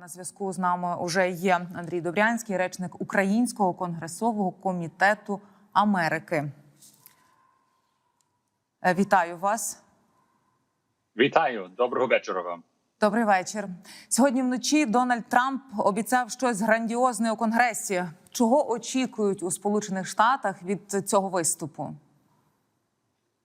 на зв'язку з нами уже є Андрій Добрянський, речник Українського конгресового комітету Америки. Е, Вітаю вас. Вітаю, доброго вечора вам. Добрий вечір. Сьогодні вночі Дональд Трамп обіцяв щось грандіозне у конгресі. Чого очікують у Сполучених Штатах від цього виступу?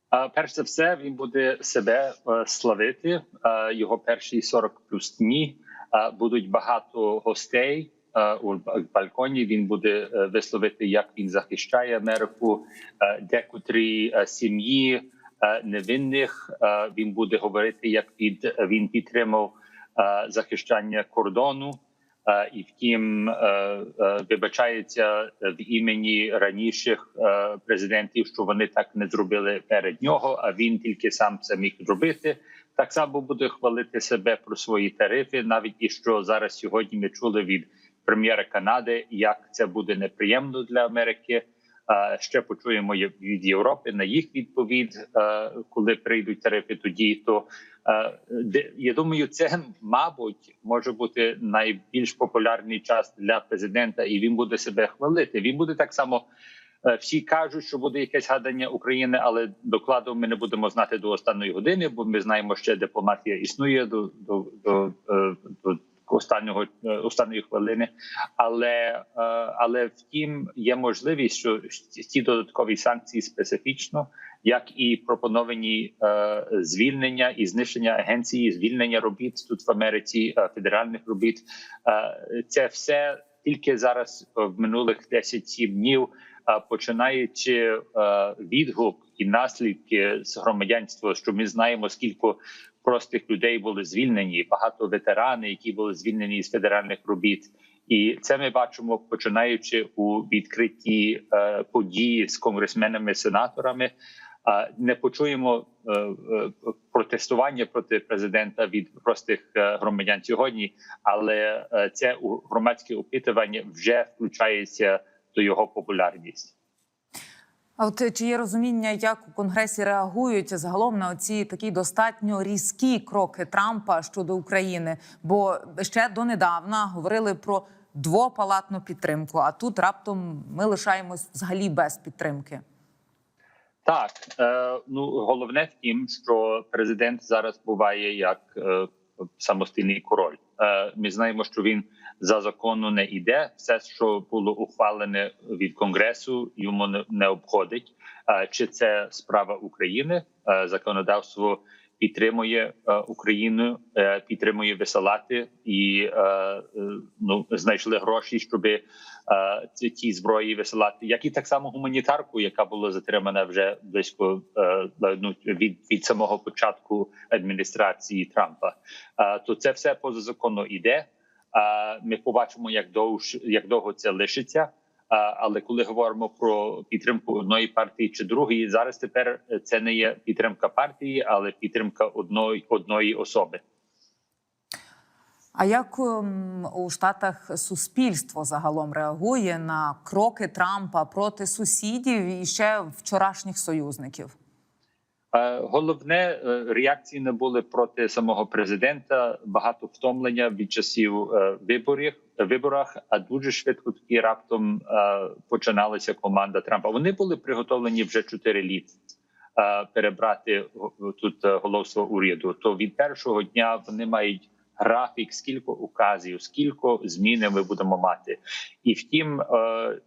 А, Перш за все, він буде себе е, славити. Е, Його перші 40 плюс дні Е, будуть багато гостей у балконі. Він буде е, висловити, як він захищає Америку, е, декотрі е, сім'ї невинних. Він буде говорити, як він підтримав захищання кордону. Е, І втім, е, е, вибачається в імені раніших президентів, що вони так не зробили перед нього. А він тільки сам це міг зробити. Так само буде хвалити себе про свої тарифи, навіть і що зараз сьогодні ми чули від прем'єра Канади, як це буде неприємно для Америки. Ще почуємо від Європи на їх відповідь, коли прийдуть тарифи. Тоді то я думаю, це мабуть може бути найбільш популярний час для президента, і він буде себе хвалити. Він буде так само. е, Всі кажуть, що буде якесь гадання України, але докладу ми не будемо знати до останньої години, бо ми знаємо, що дипломатія існує до, до, до, е, до останнього е, останньої хвилини. Але е, але втім є можливість, що ці додаткові санкції специфічно як і пропоновані е, звільнення і знищення агенції, звільнення робіт тут в Америці, федеральних робіт. Це все тільки зараз в минулих 10 днів, починаючи е, відгук і наслідки з громадянства, що ми знаємо, скільки простих людей були звільнені, багато ветерани, які були звільнені з федеральних робіт. І це ми бачимо, починаючи у відкритті е, події з конгресменами, сенаторами. А не почуємо е, протестування проти президента від простих громадян сьогодні, але це у громадське опитування вже включається до його популярність. А от чи є розуміння, як у конгресі реагують загалом на ці такі достатньо різкі кроки Трампа щодо України? Бо ще донедавна говорили про двопалатну підтримку, а тут раптом ми лишаємось взагалі без підтримки. Так, е, ну головне в тім, що президент зараз буває як е, самостійний король. Е, ми знаємо, що він за закону не йде. Все, що було ухвалене від конгресу, йому не, обходить. Е, чи це справа України? Е, законодавство підтримує е, Україну, е, підтримує висилати і е, ну знайшли гроші, щоби е, ці зброї висилати, як і так само гуманітарку, яка була затримана вже близько ну, від, від самого початку адміністрації Трампа. То це все поза закону іде. Ми побачимо, як довго як довго це лишиться. Але коли говоримо про підтримку одної партії чи другої, зараз тепер це не є підтримка партії, але підтримка одної одної особи. А як ем, у Штатах суспільство загалом реагує на кроки Трампа проти сусідів і ще вчорашніх союзників? Е, Головне е, реакції не були проти самого президента. Багато втомлення від часів е, виборів виборах. А дуже швидко такі раптом починалася команда Трампа. Вони були приготовлені вже 4 літ перебрати тут головство уряду. То від першого дня вони мають графік, скільки указів, скільки зміни ми будемо мати. І втім,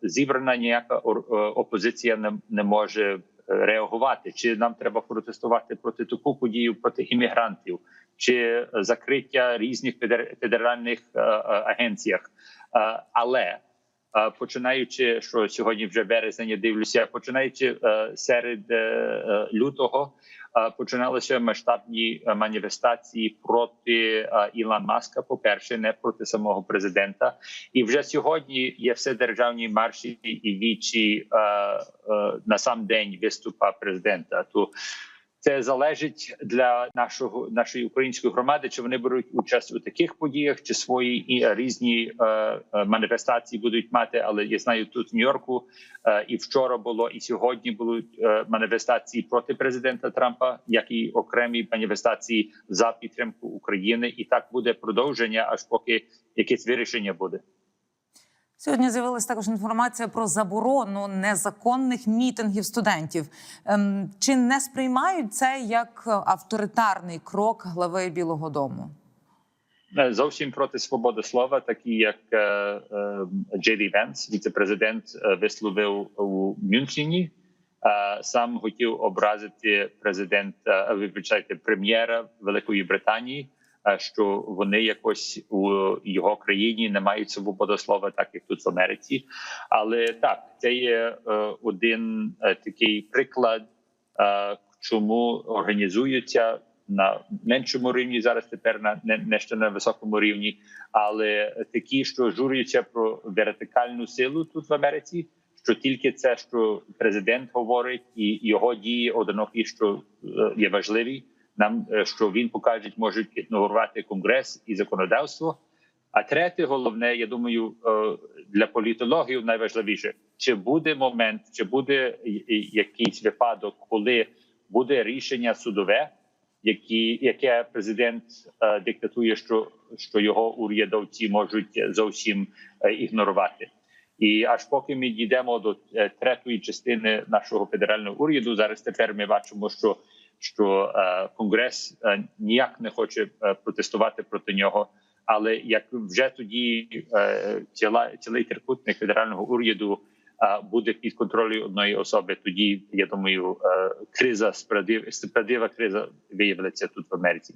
зібрана ніяка опозиція не може реагувати, чи нам треба протестувати проти таку подію проти іммігрантів, чи закриття різних федер- федеральних е, е, агенціях. Е, але починаючи, що сьогодні вже березень, я дивлюся, починаючи е, серед е, е, лютого, починалися масштабні маніфестації проти Ілона Маска. По перше, не проти самого президента, і вже сьогодні є все державні марші і вічі на сам день виступа президента. То Це залежить для нашого нашої української громади, чи вони беруть участь у таких подіях, чи свої і е, різні е, е, маніфестації будуть мати. Але я знаю, тут в Нью-Йорку е, і вчора було, і сьогодні будуть е, маніфестації проти президента Трампа, як і окремі маніфестації за підтримку України. І так буде продовження, аж поки якесь вирішення буде. Сьогодні з'явилася також інформація про заборону незаконних мітингів студентів. Ем, Чи не сприймають це як авторитарний крок глави Білого Дому? Е, зовсім проти свободи слова, такі як Джей Ді Венс, віце-президент, е, висловив у Мюнхені. Е, Сам хотів образити президента, вибачайте, прем'єра Великої Британії, що вони якось у його країні не мають свободи слова, так як тут в Америці. Але так, це є е, один е, такий приклад, е, чому організуються на меншому рівні зараз тепер на не, ще на високому рівні, але такі, що журюються про вертикальну силу тут в Америці. Що тільки це, що президент говорить, і його дії одинокі, що є важливі, нам е, що він покаже, можуть ігнорувати конгрес і законодавство. А третє, головне, я думаю, е, для політологів найважливіше, чи буде момент, чи буде якийсь випадок, коли буде рішення судове, які, яке президент е, диктатує, що, що його урядовці можуть зовсім ігнорувати. І аж поки ми дійдемо до третьої частини нашого федерального уряду, зараз тепер ми бачимо, що, що е, конгрес е, ніяк не хоче е, протестувати проти нього. Але як вже тоді ціла, цілий трикутник федерального уряду буде під контролем одної особи, тоді я думаю, криза справедлива криза виявиться тут в Америці.